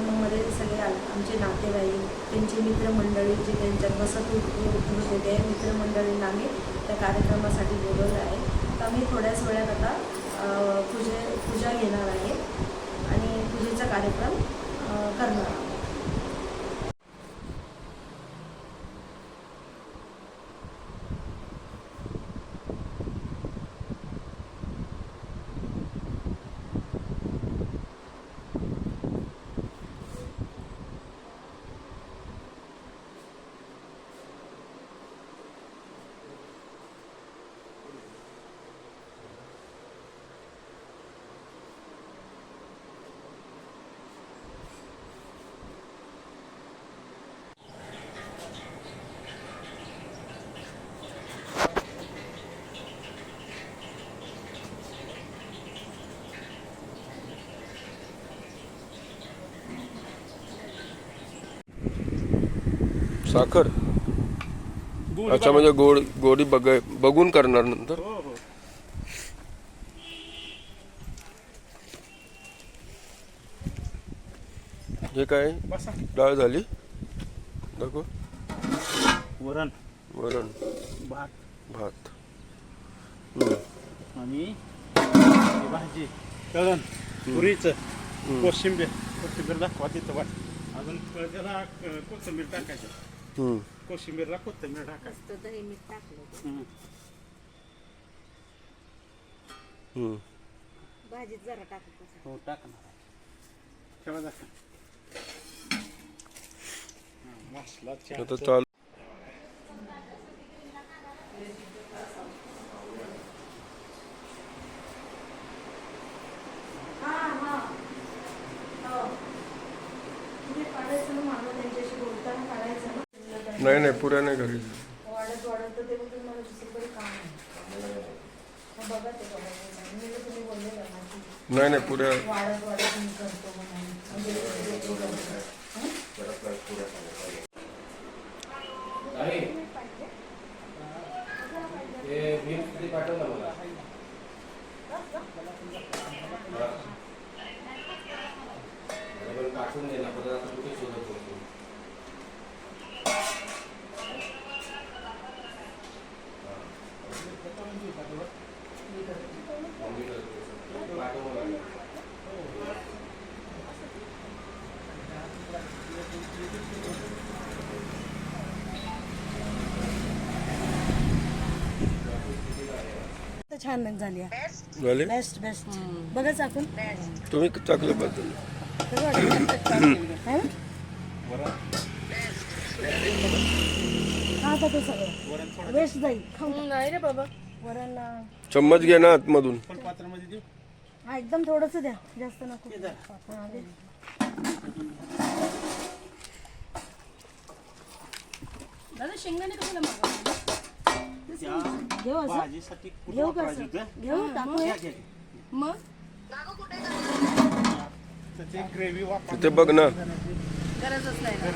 कार्यक्रमामध्ये सगळे आमचे नातेवाईक त्यांचे मित्रमंडळी जे त्यांच्यात बसत होते ते मित्रमंडळींना आम्ही त्या कार्यक्रमासाठी बोलवलं आहे. तर आम्ही थोड्याच वेळात आता पूजे पूजा घेणार आहे आणि पूजेचा कार्यक्रम करणार आहोत. साखर? अच्छा म्हणजे गोड गोडी बघ बघून करणार नंतर? हो हो. हे काय? डाळ झाली? दाखव. वरण. वरण. भात. भात. आणि भाजी तळण पुरीचं कोशिंबीर. कोशिंबीर दाखवा तिथं वाट. अजून त्याला कोथिंबीर टाकायची. कोशिंबीरला कोथिंबीर टाकायची दही मीठ टाकलं हम्म. हम्म. भाजीत जरा टाकत हो टाकणार आहे. ठेवा दाखवा हा, मसाला आता चहा चाल हां हां हो तुम्ही काढायचं ना मला त्यांच्याशी बोलताना काढायचं ना नाही नाही पुऱ्या नाही घरी. वाढत वाढत तर ते बोलतील मला दुसरीकडे काम आहे मग बघा ते बघा मी तर तुम्ही बोललेलं ना की नाही नाही पुऱ्या. वाढत वाढत मी करतो म्हणून. म्हणजे ते- ते करतो. हं? पाठवून दे ना परत आता कुठे शोधत होतो तर छान झाली. झाले? बेस्ट बेस्ट बघा चाकून तुम्ही चाकले बद्दल वेस्ट जाईल. खाऊ नाही रे बाबा. वरण चम्मच घे ना आतमधून. हा एकदम थोडस द्या. जास्त नको. दादा शेंगदाणे कशाला मागवले? घेऊ असं? भाजीसाठी कुठं घेऊ वापरायचं असं होतं? घेऊ टाकू हे? घ्या, घ्या. मग? तर ते ग्रेव्ही वापर बघ ना. गरजच नाही ना.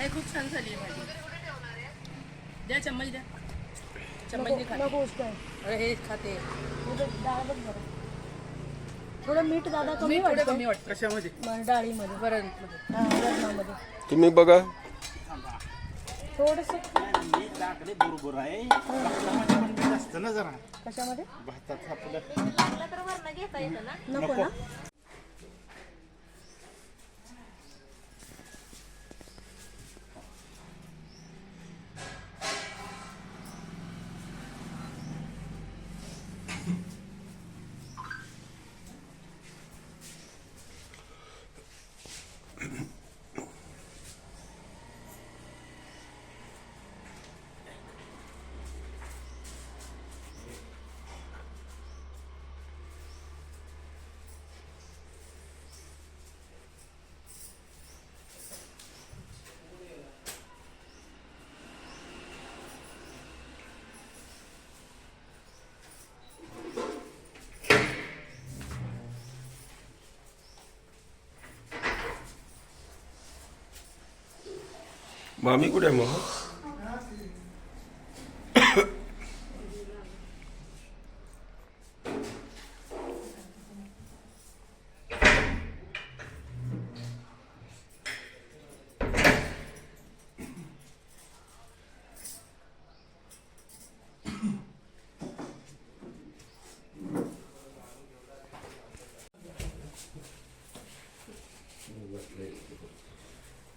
हे खूप छान झाली आहे भाजी द्या चम्मच द्या. चम्मच नको दे खाते. नको गोष्ट आहे अरे हे खाते. थोडं डाळ बघ थोडं मीठ दादा कमी थोडं वाटतं. कमी वाटतं. कशामध्ये? डाळीमध्ये. बरं हा वरणामध्ये. तुम्ही बघा. थोडस मी टाकले बरोबर आहे. भातामध्ये पण मीठ असतं ना जरा कशामध्ये भातात आपलं नको. ना? मामी कुठे आहे मग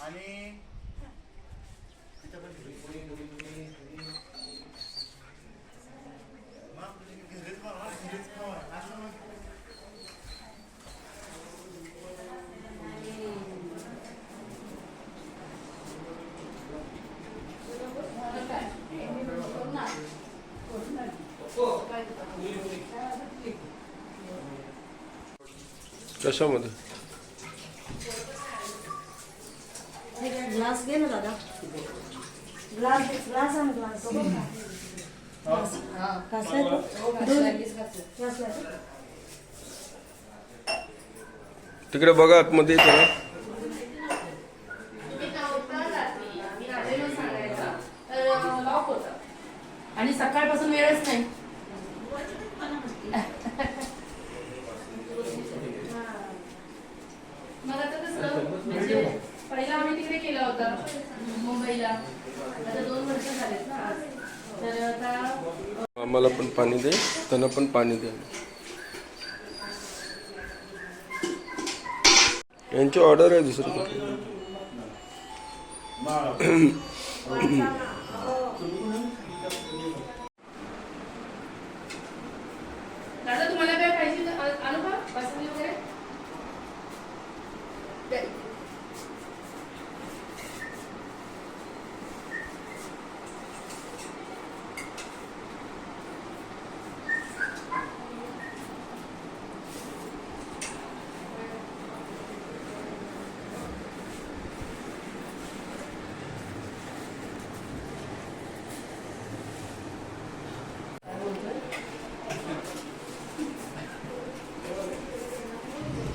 आणि तिथं पण मग आपलं घरीच बनवा, घरीच खावा. असं मग कशामध्ये? हे ग्लास घे ना दादा. ग्लास दे, ग्लास आण ग्लास. घासलाय तो? दोन. घासलाय तो? तिकडे बघा आतमध्ये होता आणि सकाळपासून वेळच नाही मग आता कसं म्हणजे पहिला आम्ही तिकडे केला होता मुंबईला. आता दोन वर्ष झालेत ना तर आता आम्हाला पण पाणी दे त्यांना पण पाणी दे. यांची ऑर्डर आहे दुसरी कुठली दादा तुम्हाला काय पाहिजे तर आ- आणू का बासुंदी वगैरे द्या.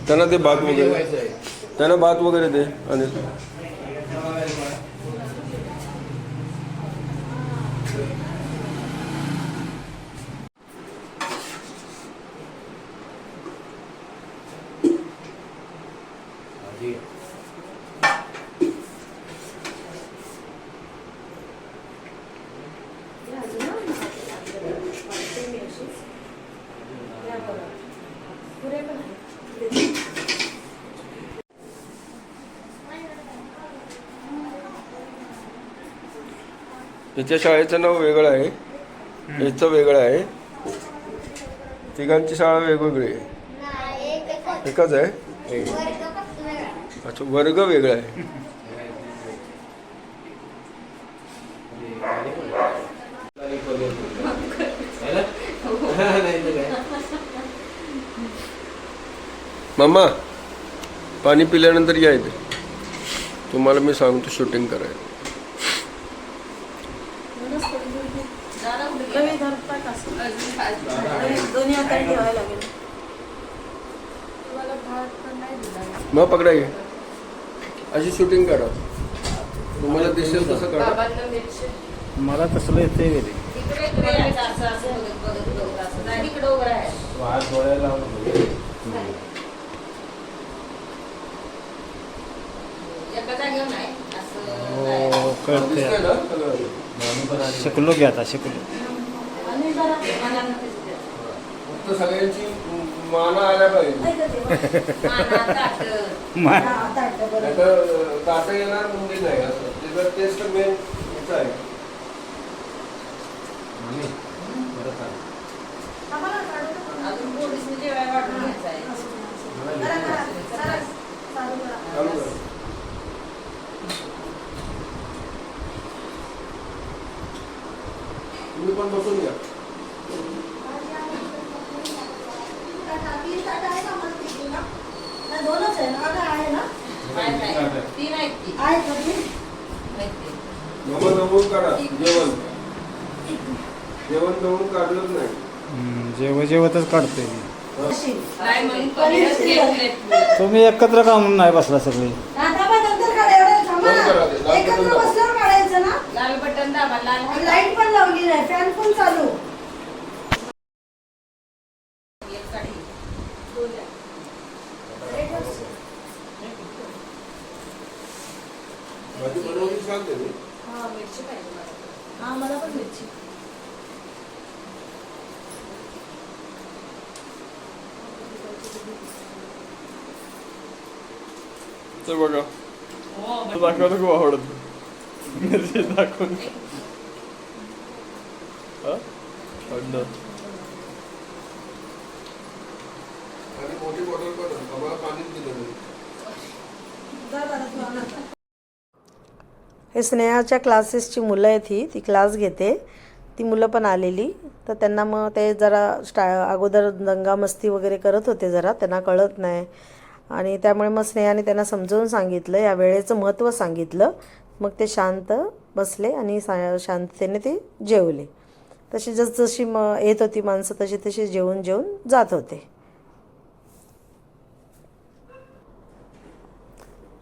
त्यांना ते भात वगैरे जेवायचं आहे त्यांना भात वगैरे दे आणि भाजी घ्या अजून ना. वाटते मी अशीच. घ्या बरं. पुरे पण आहे. दे. याच्या शाळेचं नाव वेगळं आहे. याचं वेगळं आहे. तिघांची शाळा वेगवेगळी आहे. एकच आहे? अच्छा वर्ग वेगळा आहे. मामा पाणी पिल्यानंतर या इथे. तुम्हाला मी सांगतो शूटिंग करायला म्हणूनच थोडी दूर घे. दादा कुठे गेले? रवी धरता का असं? अजून खायचं. ठेवायला लागेल. मग पकडा घे अशी शूटिंग करा तुम्हाला दिसेल तसं काढा. मला तसलं येते गेले. हात डोळ्याला हो कळते. शिकलो की आता शिकलो. सगळ्यांची माना आल्या पाहिजे. मा. नाहीतर ताटं येणार मुंडी नाही असं. त्याचं टेस्ट मेन याचं आहे. परत आली. काढू नका. अजून पोलिसने जेवायला वाटून घ्यायचं आहे. असू दे, असू दे. करा, करा. करा. चालू करा. नाही, दोनच आहे ना आहे ना. तीन आहेत ती. ती? जेवण जेवण काढलंच नाही जेव जेवतच काढतोय मी नाही मग पनीरच घेतलेत. तुम्ही एकत्र का म्हणून नाही बसला सगळे आता पण नंतर काढा, एवढं थांबा ना. एकत्र बसल्यावर काढायचं ना लाल बटन दाबा लाल लाइट पण लावली आहे फॅन पण चालू भाजी बनवली सांगते मी हा मिरची पाहिजे मला. हा मला पण मिरची तर बघा. दाखवायला खूप आवडत मिरची दाखवून हा? थंड हे स्नेहाच्या क्लासेसची मुलं आहेत ही. ती क्लास घेते. ती मुलं पण आलेली. तर त्यांना मग ते जरा स्टा अगोदर दंगामस्ती वगैरे करत होते जरा. त्यांना कळत नाही. आणि त्यामुळे मग स्नेहाने त्यांना समजावून सांगितलं या वेळेचं महत्त्व सांगितलं. मग ते शांत बसले आणि सा शांततेने ते जेवले. तशी जसजशी म मग येत होती माणसं तशी तशी जेवून जेवून जात होते.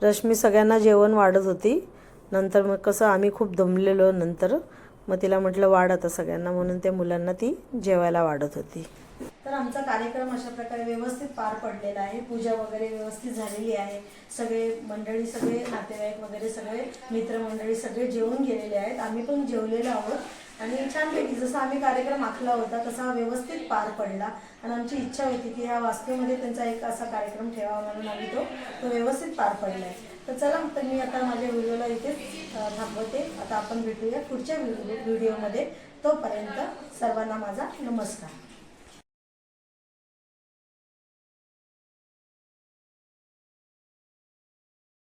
रश्मी सगळ्यांना जेवण वाढत होती. नंतर मग कसं आम्ही खूप दमलेलो नंतर. मग तिला म्हटलं वाढ आता सगळ्यांना. म्हणून त्या मुलांना ती जेवायला वाढत होती. तर आमचा कार्यक्रम अशा प्रकारे व्यवस्थित पार पडलेला आहे. पूजा वगैरे व्यवस्थित झालेली आहे. सगळे मंडळी सगळे नातेवाईक वगैरे सगळे मित्रमंडळी सगळे जेवून गेलेले आहेत. आम्ही पण जेवलेलो आहोत. आणि छानपैकी जसा आम्ही कार्यक्रम आखला होता तसा हा व्यवस्थित पार पडला. आणि आमची इच्छा होती की ह्या वास्तूमध्ये त्यांचा एक असा कार्यक्रम ठेवावा म्हणून आम्ही तो तो व्यवस्थित पार पडला आहे तर चला तर मी आता माझ्या व्हिडिओला इथेच थांबवते. आता आपण भेटूया पुढच्या व्हिडिओमध्ये. तोपर्यंत सर्वांना माझा नमस्कार.